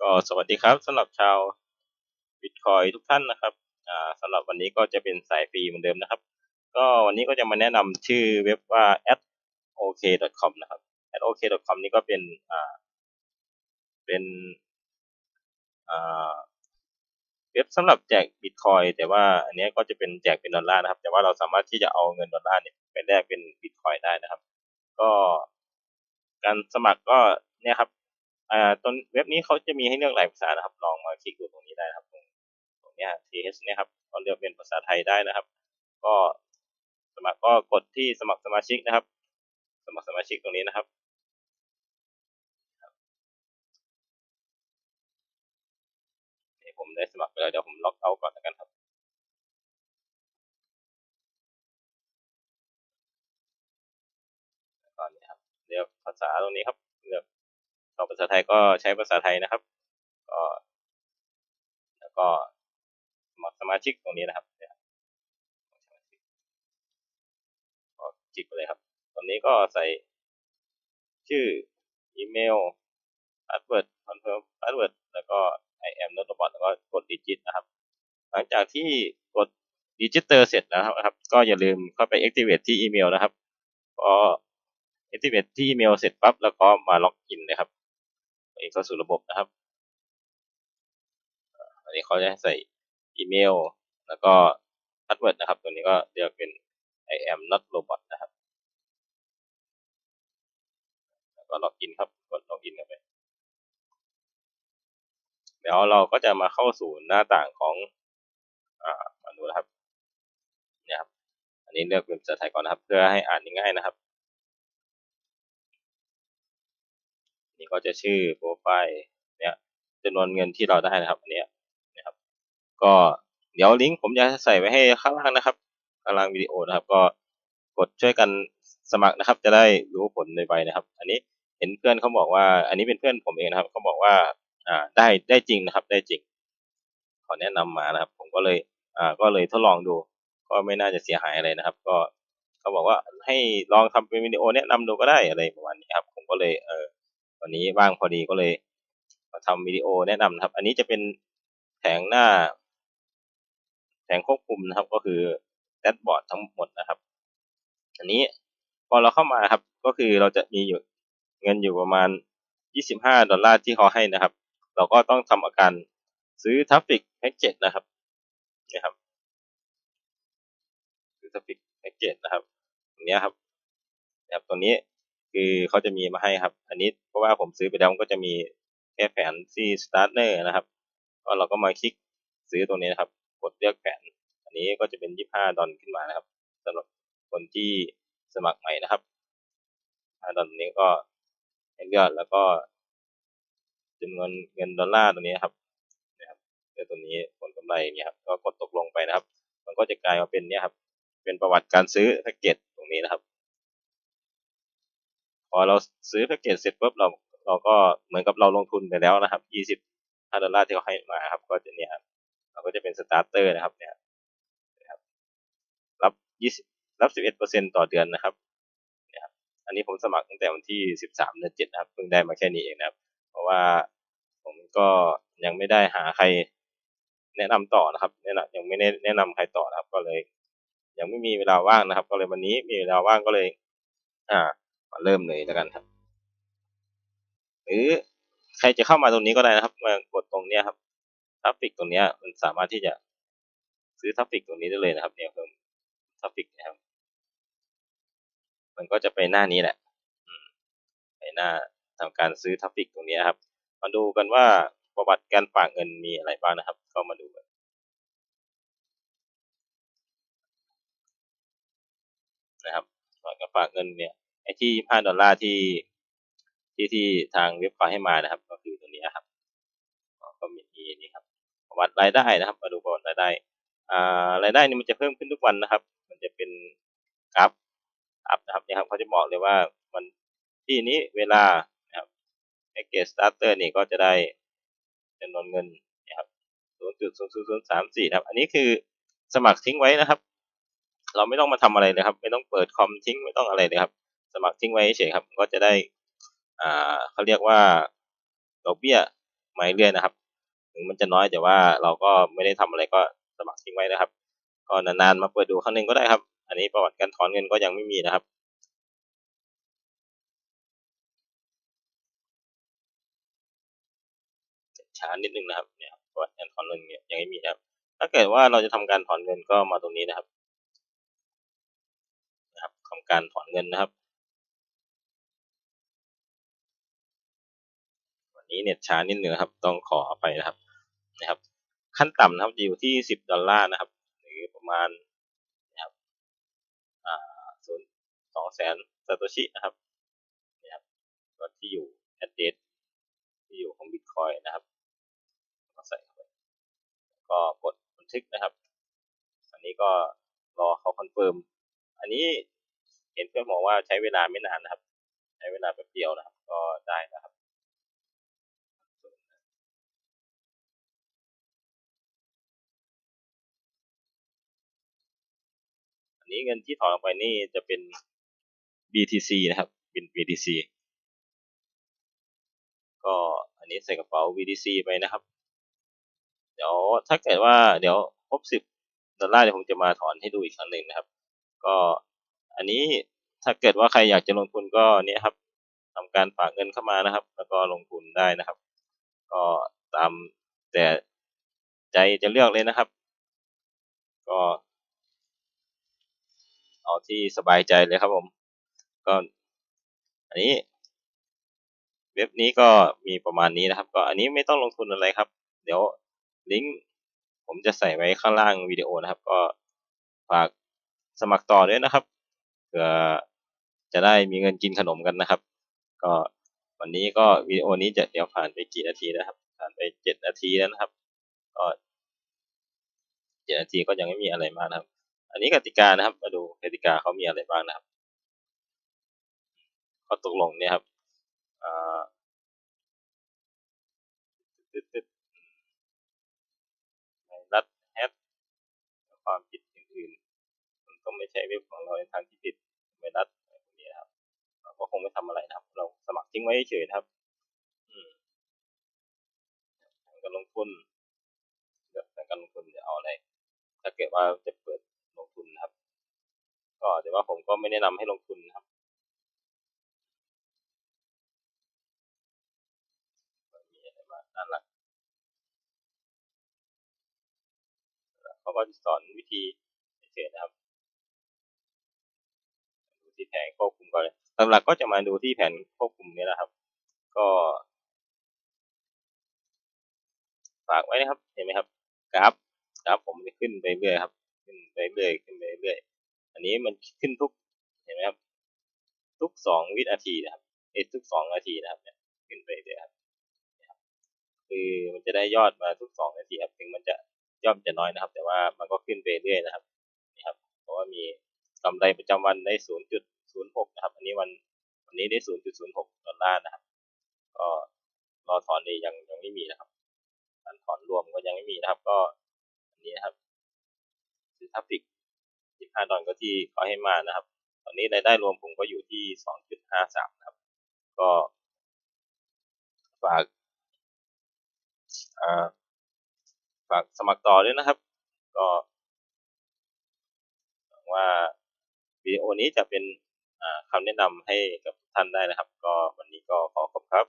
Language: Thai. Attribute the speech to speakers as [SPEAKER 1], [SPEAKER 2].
[SPEAKER 1] ก็สวัสดีครับสำหรับชาวบิตคอยทุกท่านนะครับอ่าสำหรับวันนี้ก็จะเป็นสายฟรีเหมือนเดิมนะครับ ก็วันนี้ก็จะมาแนะนำชื่อเว็บว่า @ok.com นะครับ @ok.com นี่ก็เป็นอ่าเป็นอ่าเว็บสำหรับแจกบิตคอยแต่ว่าอันนี้ก็จะเป็นแจกเป็นดอลลาร์นะครับ แต่ว่าเราสามารถที่จะเอาเงินดอลลาร์เนี่ยไปแลกเป็นบิตคอยได้นะครับ ก็การสมัครก็เนี่ยครับ อ่าต้นเว็บนี้เขาจะมีให้เลือกหลายภาษานะครับ ลองมาคลิกดูตรงนี้ได้นะครับ ตรงตรงนี้ th เนี่ยครับก็เลือกเป็นภาษาไทยได้นะครับ ก็สมัครก็กดที่สมัครสมาชิกนะครับ สมัครสมาชิกตรงนี้นะครับผมได้สมัครไปแล้วเดี๋ยวผมล็อกเอาก่อนแล้วกันครับก่อนนี้ครับเลือกภาษาตรงนี้ครับเลือก ต่อภาษาไทยก็ใช้ภาษาไทยนะครับ ก็แล้วก็สมัครสมาชิกตรงนี้นะครับก็จิกไปเลยครับ ตอนนี้ก็ใส่ชื่ออีเมลพาสเวิร์ดคอนเฟิร์มพาสเวิร์ดแล้วก็ I am not robot แล้วก็กดดิจิตนะครับ หลังจากที่กดดิจิเตอร์เสร็จแล้วนะครับ ก็อย่าลืมเข้าไป activate ที่อีเมลนะครับพอ activate ที่อีเมลเสร็จปั๊บแล้วก็มาล็อกอินเลยครับ เองเข้าสู่ระบบนะครับ อันนี้เขาจะใส่อีเมล แล้วก็พาสเวิร์ดนะครับ ตัวนี้ก็เรียกเป็น I am not robot นะครับ แล้วก็ล็อกอินครับ กดล็อกอินเข้าไป เดี๋ยวเราก็จะมาเข้าสู่หน้าต่างของ อ่า มาดูนะครับ เนี่ยครับ อันนี้เลือกเป็นภาษาไทยก่อนนะครับ เพื่อให้อ่านง่ายๆนะครับ ก็จะชื่อโปรไฟล์เนี่ยจำนวนเงินที่เราได้นะครับอันนี้นะครับ ก็เดี๋ยวลิงก์ผมจะใส่ไว้ให้ข้างล่างนะครับข้างล่างวิดีโอนะครับ ก็กดช่วยกันสมัครนะครับ จะได้รู้ผลในใบนะครับ อันนี้เห็นเพื่อนเขาบอกว่า อันนี้เป็นเพื่อนผมเองนะครับเขาบอกว่าอ่าได้ได้จริงนะครับ ได้จริงขอแนะนำมานะครับ ผมก็เลยอ่าก็เลยทดลองดู ก็ไม่น่าจะเสียหายอะไรนะครับ ก็เขาบอกว่าให้ลองทำเป็นวิดีโอแนะนำดูก็ได้อะไรประมาณนี้ครับ ผมก็เลยเออ วันนี้ว่างพอดีก็เลยมาทำวิดีโอแนะนำครับ อันนี้จะเป็นแผงหน้า แผงควบคุมนะครับ ก็คือแดชบอร์ดทั้งหมดนะครับ อันนี้พอเราเข้ามาครับ ก็คือเราจะมีอยู่เงินอยู่ประมาณ 25 ดอลลาร์ที่เขาให้นะครับ เราก็ต้องทำอาการซื้อทัฟฟิกแพ็กเกจนะครับนะครับซื้อทัฟฟิกแพ็กเกจนะครับตรงนี้ครับนะครับตรงนี้ คือเขาจะมีมาให้ครับ อันนี้เพราะว่าผมซื้อไปแล้วก็จะมีแค่แผนที่สตาร์เนอร์นะครับ ก็เราก็มาคลิกซื้อตรงนี้นะครับ กดเลือกแผน อันนี้ก็จะเป็น 25 ดอลขึ้นมานะครับสำหรับคนที่สมัครใหม่นะครับ5ดอลนี้ก็ให้เลือกแล้วก็จำนวนเงินดอลลาร์ตัวนี้ครับนะครับเดี๋ยวตัวนี้ผลกำไรเนี่ยครับ ก็กดตกลงไปนะครับ มันก็จะกลายมาเป็นเนี่ยครับ เป็นประวัติการซื้อแพ็กเกจตรงนี้นะครับ พอเราซื้อแพ็กเกจเสร็จปุ๊บเราเราก็เหมือนกับเราลงทุนไปแล้วนะครับ25ดอลลาร์ที่เขาให้มาครับ ก็จะเนี่ยครับเราก็จะเป็นสตาร์เตอร์นะครับ เนี่ยครับรับ20รับ11%ต่อเดือนนะครับเนี่ยครับ อันนี้ผมสมัครตั้งแต่วันที่13เดือน7นะครับเพิ่งได้มาแค่นี้เองนะครับ เพราะว่าผมก็ยังไม่ได้หาใครแนะนำต่อนะครับแนะนำยังไม่ได้แนะนำใครต่อนะครับ ก็เลย ยังไม่มีเวลาว่างนะครับ ก็เลยวันนี้มีเวลาว่างก็เลย อ่า มาเริ่มเลยแล้วกันครับ หรือใครจะเข้ามาตรงนี้ก็ได้นะครับ มากดตรงเนี้ยครับทัฟฟิกตรงเนี้ยมันสามารถที่จะซื้อทัฟฟิกตรงนี้ได้เลยนะครับ เนี่ยเพิ่มทัฟฟิกนะครับ มันก็จะไปหน้านี้แหละไปหน้าทำการซื้อทัฟฟิกตรงนี้ครับ มาดูกันว่าประวัติการฝากเงินมีอะไรบ้างนะครับเข้ามาดูกันนะครับการฝากเงินเนี่ย อ้ที่5ดอลลาร์ที่ ที่ที่ทางเว็บไซต์ให้มานะครับ ก็คือตัวนี้ครับ ก็มีนี่ครับประวัติรายได้นะครับ มาดูประวัติรายได้ อ่ารายได้นี่มันจะเพิ่มขึ้นทุกวันนะครับ มันจะเป็นกราฟอัพนะครับนี่ครับเขาจะบอกเลยว่ามันที่นี้เวลานะครับแพ็กเกจสตาร์เตอร์นี่ก็จะได้จำนวนเงินนะครับ0.00034นะครับ อันนี้คือสมัครทิ้งไว้นะครับ เราไม่ต้องมาทำอะไรเลยครับ ไม่ต้องเปิดคอมทิ้งไม่ต้องอะไรเลยครับ สมัครทิ้งไว้เฉยครับ ก็จะได้อ่าเขาเรียกว่าดอกเบี้ยมาเรื่อยนะครับ ถึงมันจะน้อยแต่ว่าเราก็ไม่ได้ทำอะไรก็สมัครทิ้งไว้นะครับ ก็นานๆมาเปิดดูครั้งหนึ่งก็ได้ครับ อันนี้ประวัติการถอนเงินก็ยังไม่มีนะครับช้านิดนึงนะครับเนี่ยประวัติการถอนเงินเนี่ยยังไม่มีครับ ถ้าเกิดว่าเราจะทำการถอนเงินก็มาตรงนี้นะครับนะครับทำการถอนเงินนะครับ นี้เน็ตช้านิดหนึ่งครับ ต้องขออภัยนะครับนะครับ ขั้นต่ำนะครับอยู่ที่สิบดอลลาร์นะครับ หรือประมาณนะครับอ่าศูนย์สองแสนซาโตชินะครับนี่ครับก็ที่อยู่แอดเดสที่อยู่ของบิตคอยนะครับก็ใส่เข้าไปก็กดบันทึกนะครับ อันนี้ก็รอเขาคอนเฟิร์มอันนี้เห็นเพื่อนบอกว่าใช้เวลาไม่นานนะครับ ใช้เวลาแป๊บเดียวนะครับ ก็ได้นะครับ นี้เงินที่ถอนออกไปนี่จะเป็น BTC นะครับเป็น BTC ก็อันนี้ใส่กระเป๋า BTC ไปนะครับ เดี๋ยวถ้าเกิดว่าเดี๋ยวครบสิบดอลลาร์เดี๋ยวผมจะมาถอนให้ดูอีกครั้งหนึ่งนะครับ ก็อันนี้ถ้าเกิดว่าใครอยากจะลงทุนก็เนี่ยครับทำการฝากเงินเข้ามานะครับ แล้วก็ลงทุนได้นะครับ ก็ตามแต่ใจจะเลือกเลยนะครับ ก็ เอาที่สบายใจเลยครับผม ก็อันนี้ เว็บนี้ก็มีประมาณนี้นะครับ ก็อันนี้ไม่ต้องลงทุนอะไรครับ เดี๋ยวลิงก์ผมจะใส่ไว้ข้างล่างวิดีโอนะครับ ก็ฝากสมัครต่อด้วยนะครับเผื่อจะได้มีเงินกินขนมกันนะครับ ก็วันนี้ก็วิดีโอนี้จะเดี๋ยวผ่านไปกี่นาทีนะครับ ผ่านไปเจ็ดนาทีแล้วนะครับ ก็เจ็ดนาทีก็ยังไม่มีอะไรมากนะครับ นนี้กติกานะครับ มาดูกติกาเขามีอะไรบ้างนะครับข้อตกลงเนี่ยครับอ่ารัฐแฮกความผิดอื่นๆมันก็ไม่ใช่เว็บของเราในทางที่ผิดไม่รัฐอะไรพวกนี้นะครับ เราก็คงไม่ทำอะไรนะครับ เราสมัครทิ้งไว้เฉยนะครับการลงทุนกการลงทุนจะเอาอะไร ถ้าเกิดว่าจะเปิดลงทุนนะครับ ก็แต่ว่าผมก็ไม่แนะนำให้ลงทุนนะครับมีอะไรมาด้านหลังเขาก็จะสอนวิธีเฉยๆนะครับดูที่แผนควบคุมก่อนเลยหลักๆก็จะมาดูที่แผนควบคุมนี้แหละครับ ก็ฝากไว้นะครับ เห็นไหมครับ กราฟ กราฟผมจะขึ้นไปเรื่อยครับ ขึ้นไปเรื่อย ขึ้นไปเรื่อย อันนี้มันขึ้นทุกเห็นไหมครับ ทุกสองวินาทีนะครับเอทุกสองนาทีนะครับเนี่ยขึ้นไปเรื่อยครับคือมันจะได้ยอดมาทุกสองนาทีครับถึงมันจะยอดจะน้อยนะครับ แต่ว่ามันก็ขึ้นไปเรื่อยนะครับนี่ครับ เพราะว่ามีกำไรประจำวันได้0.06นย์หกนะครับ อันนี้วันวันนี้ได้0.06ดศูนย์หกตอลลาร์นะครับ ก็รอถอนนี่ยังยังไม่มีนะครับการถอนรวมก็ยังไม่มีนะครับ ก็อันนี้นะครับซื้อทัฟฟิก 15 ดอลก็ที่เขาให้มานะครับ ตอนนี้รายได้รวมผมก็อยู่ที่ 2.53 นะครับ ก็ฝากฝากสมัครต่อด้วยนะครับ ก็หวังว่าวิดีโอนี้จะเป็นคำแนะนำให้กับท่านได้นะครับ ก็วันนี้ก็ขอขอบครับ